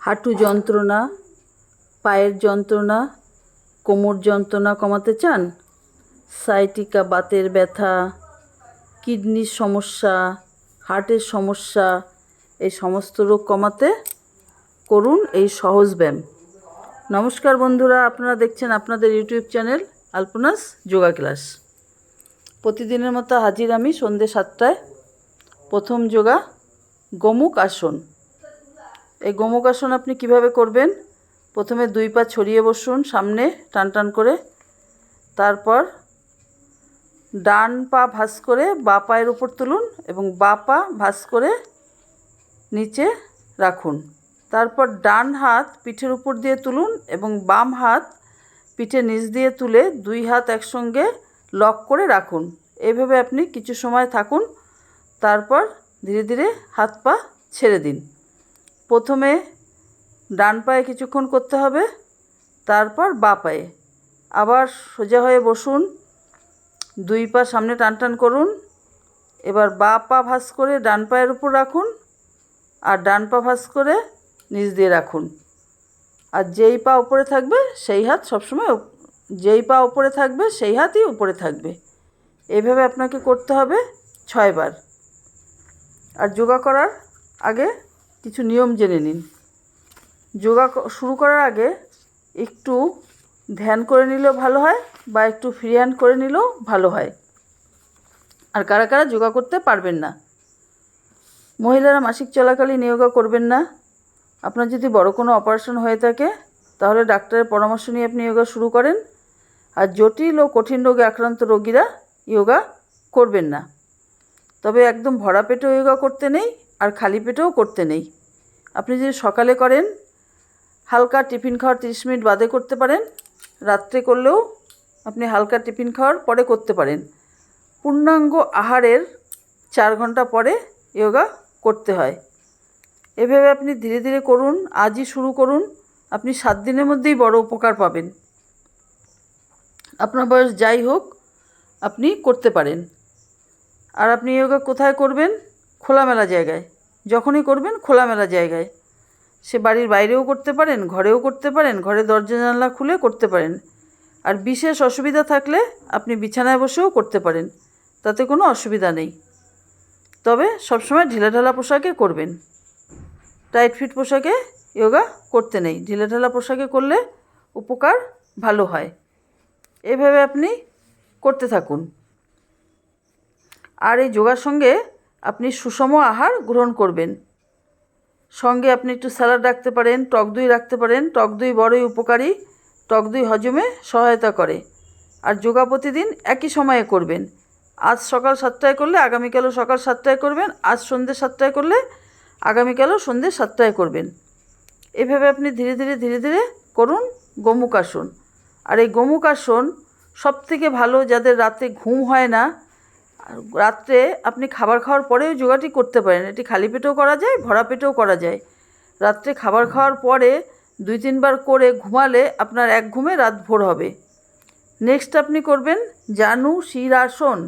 হাঁটু যন্ত্রণা, পায়ের যন্ত্রণা, কোমর যন্ত্রণা কমাতে চান? সাইটিকা, বাতের ব্যথা, কিডনির সমস্যা, হার্টের সমস্যা, এই সমস্ত রোগ কমাতে করুন এই সহজ ব্যায়াম। নমস্কার বন্ধুরা, আপনারা দেখছেন আপনাদের ইউটিউব চ্যানেল আলপনাস যোগা ক্লাস। প্রতিদিনের মতো হাজির আমি সন্ধ্যে সাতটায়। প্রথম যোগা গোমুখ আসন। এই গোমুখ আসন আপনি কীভাবে করবেন? প্রথমে দুই পা ছড়িয়ে বসুন সামনে, টান টান করে। তারপর ডান পা ভাঁজ করে বা পায়ের উপর তুলুন এবং বা পা ভাঁজ করে নিচে রাখুন। তারপর ডান হাত পিঠের উপর দিয়ে তুলুন এবং বাম হাত পিঠে নিচ দিয়ে তুলে দুই হাত একসঙ্গে লক করে রাখুন। এভাবে আপনি কিছু সময় থাকুন। তারপর ধীরে ধীরে হাত পা ছেড়ে দিন। প্রথমে ডান পায়ে কিছুক্ষণ করতে হবে, তারপর বা পায়ে। আবার সোজা হয়ে বসুন, দুই পা সামনে টান টান করুন, এবার বা পা ভাঁজ করে ডান পায়ের উপর রাখুন আর ডান পা ভাঁজ করে নিচ দিয়ে রাখুন। আর যেই পা উপরে থাকবে সেই হাত সবসময় যেই পা উপরে থাকবে সেই হাতই উপরে থাকবে। এভাবে আপনাকে করতে হবে ছয়বার। আর যোগা করার আগে কিছু নিয়ম জেনে নিন। যোগা শুরু করার আগে একটু ধ্যান করে নিলেও ভালো হয় বা একটু ফ্রি হ্যান্ড করে নিলেও ভালো হয়। আর কারা কারা যোগা করতে পারবেন না? মহিলারা মাসিক চলাকালীন যোগা করবেন না। আপনার যদি বড় কোনো অপারেশন হয়ে থাকে, তাহলে ডাক্তারের পরামর্শ নিয়ে আপনি যোগা শুরু করেন। আর জটিল ও কঠিন রোগে আক্রান্ত রোগীরা ইয়োগা করবেন না। তবে একদম ভরা পেটেও ইয়োগা করতে নেই আর খালি পেটেও করতে নেই। আপনি যদি সকালে করেন, হালকা টিফিন খাওয়ার তিরিশ মিনিট বাদে করতে পারেন, রাত্রে করলেও আপনি হালকা টিফিন খাওয়ার পরে করতে পারেন। পূর্ণাঙ্গ আহারের চার ঘণ্টা পরে যোগা করতে হয়। এভাবে আপনি ধীরে ধীরে করুন, আজই শুরু করুন, আপনি সাত দিনের মধ্যেই বড় উপকার পাবেন। আপনার বয়স যাই হোক, আপনি করতে পারেন। আর আপনি যোগা কোথায় করবেন? খোলামেলা জায়গায়। যখনই করবেন খোলামেলা জায়গায়। সে বাড়ির বাইরেও করতে পারেন, ঘরেও করতে পারেন ঘরে দরজা জানলা খুলে করতে পারেন। আর বিশেষ অসুবিধা থাকলে আপনি বিছানায় বসেও করতে পারেন। তাতে কোনো অসুবিধা নেই। তবে সবসময় ঢিলাঢালা পোশাকে করবেন। টাইট ফিট পোশাকে যোগা করতে নেই। ঢিলাঢালা পোশাকে করলে উপকার ভালো হয়। এভাবে আপনি করতে থাকুন। আর এই যোগার সঙ্গে আপনি সুষম আহার গ্রহণ করবেন। সঙ্গে আপনি একটু স্যালাড রাখতে পারেন, টক দই রাখতে পারেন, টক দই বড়ই উপকারী, টক দই হজমে সহায়তা করে। আর যোগা প্রতিদিন একই সময়ে করবেন। আজ সকাল সাতটায় করলে আগামীকালও সকাল সাতটায় করবেন, আজ সন্ধ্যে সাতটায় করলে আগামীকালও সন্ধ্যে সাতটায় করবেন। এভাবে আপনি ধীরে ধীরে ধীরে ধীরে করুন গোমুখ আসন আর এই গোমুখ আসন সব থেকে ভালো যাদের রাতে ঘুম হয় না আর রাত্রে আপনি খাবার খাওয়ার পরেও যোগাটি করতে পারেন। এটি খালি পেটেও করা যায়, ভরা পেটেও করা যায়। রাত্রে খাবার খাওয়ার পরে দুই তিনবার করে ঘুমালে আপনার এক ঘুমে রাত ভোর হবে। নেক্সট আপনি করবেন জানু শির আসন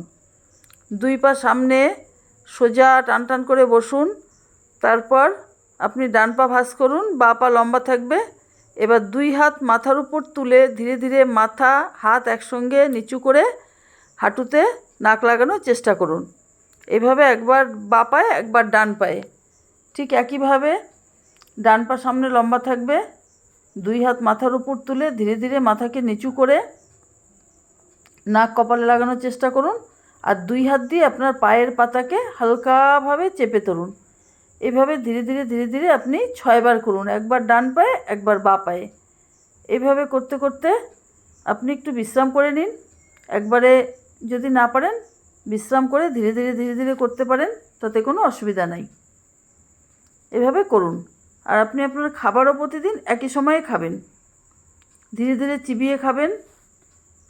দুই পা সামনে সোজা টান টান করে বসুন। তারপর আপনি ডান পা ভাঁজ করুন, বা পা লম্বা থাকবে। এবার দুই হাত মাথার উপর তুলে ধীরে ধীরে মাথা, হাত একসঙ্গে নিচু করে হাঁটুতে নাক লাগানোর চেষ্টা করুন। এভাবে একবার বা পায়ে, একবার ডান পায়ে। ঠিক একইভাবে ডান পা সামনে লম্বা থাকবে। দুই হাত মাথার উপর তুলে ধীরে ধীরে মাথাকে নিচু করে নাক কপালে লাগানোর চেষ্টা করুন আর দুই হাত দিয়ে আপনার পায়ের পাতাকে হালকাভাবে চেপে ধরুন। এভাবে ধীরে ধীরে ধীরে ধীরে আপনি ছয়বার করুন, একবার ডান পায়ে, একবার বা পায়ে। এভাবে করতে করতে আপনি একটু বিশ্রাম করে নিন। একবারে যদি না পারেন, বিশ্রাম করে ধীরে ধীরে ধীরে ধীরে করতে পারেন, তাতে কোনো অসুবিধা নাই। এভাবে করুন। আর আপনি আপনার খাবারও প্রতিদিন একই সময়ে খাবেন। ধীরে ধীরে চিবিয়ে খাবেন।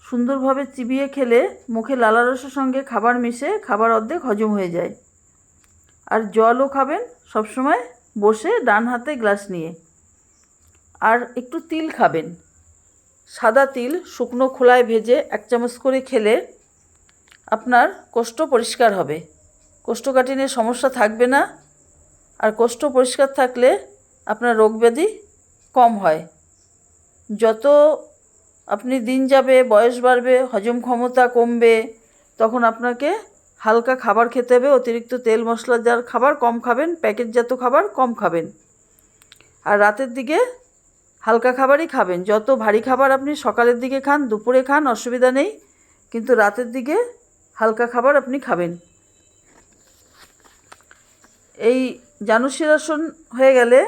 সুন্দরভাবে চিবিয়ে খেলে মুখে লালারসের সঙ্গে খাবার মিশে খাবার অর্ধেক হজম হয়ে যায়। আর জলও খাবেন সবসময় বসে ডান হাতে গ্লাস নিয়ে। আর একটু তিল খাবেন। সাদা তিল শুকনো খোলায় ভেজে এক চামচ করে খেলে আপনার কোষ্ঠ পরিষ্কার হবে। কোষ্ঠকাঠিন্যের সমস্যা থাকবে না। আর কোষ্ঠ পরিষ্কার থাকলে আপনার রোগ ব্যাধি কম হয়। যত আপনি দিন যাবে, বয়স বাড়বে, হজম ক্ষমতা কমবে, তখন আপনাকে হালকা খাবার খেতে হবে, অতিরিক্ত তেল মশলাদার খাবার কম খাবেন, প্যাকেটজাত খাবার কম খাবেন। আর রাতের দিকে হালকা খাবারই খাবেন। যত ভারী খাবার আপনি সকালের দিকে খান, দুপুরে খান, অসুবিধা নেই। কিন্তু রাতের দিকে হালকা খাবার আপনি খাবেন। এই জানুশিরাসন হয়ে গেলে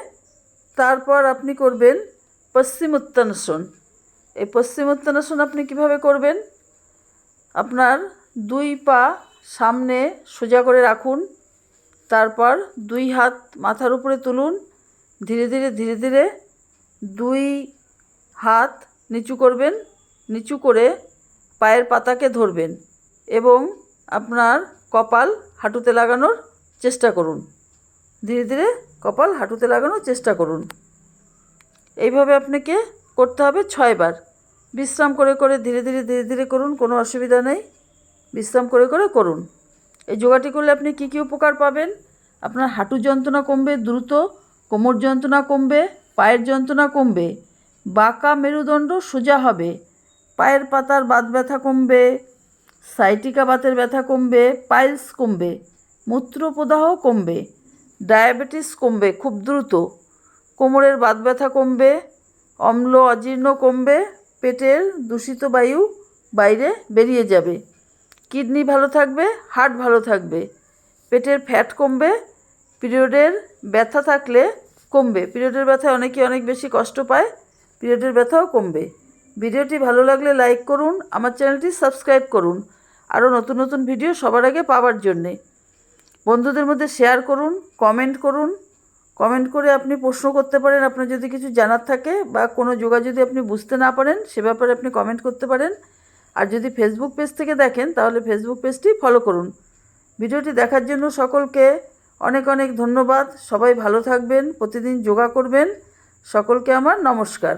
তারপর আপনি করবেন পশ্চিমোত্তানাসন। এই পশ্চিমোত্তানাসন আপনি কীভাবে করবেন? আপনার দুই পা সামনে সোজা করে রাখুন, তারপর দুই হাত মাথার উপরে তুলুন, ধীরে ধীরে ধীরে ধীরে দুই হাত নিচু করবেন, নিচু করে পায়ের পাতাকে ধরবেন। এবং আপনার কপাল হাঁটুতে লাগানোর চেষ্টা করুন। ধীরে ধীরে কপাল হাঁটুতে লাগানোর চেষ্টা করুন। এইভাবে আপনাকে করতে হবে ছয়বার। বিশ্রাম করে করে ধীরে ধীরে ধীরে ধীরে করুন, কোনো অসুবিধা নেই। বিশ্রাম করে করে করুন। এই যোগাটি করলে আপনি কী কী উপকার পাবেন? আপনার হাঁটু যন্ত্রণা কমবে, দ্রুত কোমর যন্ত্রণা কমবে, পায়ের যন্ত্রণা কমবে, বাঁকা মেরুদণ্ড সোজা হবে, পায়ের পাতার বাত ব্যথা কমবে সাইটিকা বাতের ব্যথা কমবে, পাইলস কমবে মূত্রপ্রদাহ কমবে, ডায়াবেটিস কমবে খুব দ্রুত, কোমরের বাত ব্যথা কমবে, অম্ল অজীর্ণ কমবে, পেটের দূষিত বায়ু বাইরে বেরিয়ে যাবে। কিডনি ভালো থাকবে, হার্ট ভালো থাকবে, পেটের ফ্যাট কমবে, পিরিয়ডের ব্যথা থাকলে কমবে। পিরিয়ডের ব্যথায় অনেকে অনেক বেশি কষ্ট পায়, পিরিয়ডের ব্যথাও কমবে। ভিডিওটি ভালো লাগলে লাইক করুন, আমার চ্যানেলটি সাবস্ক্রাইব করুন। আরও নতুন নতুন ভিডিও সবার আগে পাওয়ার জন্যে। বন্ধুদের মধ্যে শেয়ার করুন, কমেন্ট করুন। কমেন্ট করে আপনি প্রশ্ন করতে পারেন, আপনার যদি কিছু জানার থাকে বা কোনো যোগা যদি আপনি বুঝতে না পারেন, সে ব্যাপারে আপনি কমেন্ট করতে পারেন। আর যদি ফেসবুক পেজ থেকে দেখেন, তাহলে ফেসবুক পেজটি ফলো করুন। ভিডিওটি দেখার জন্য সকলকে অনেক অনেক ধন্যবাদ। সবাই ভালো থাকবেন, প্রতিদিন যোগা করবেন। সকলকে আমার নমস্কার।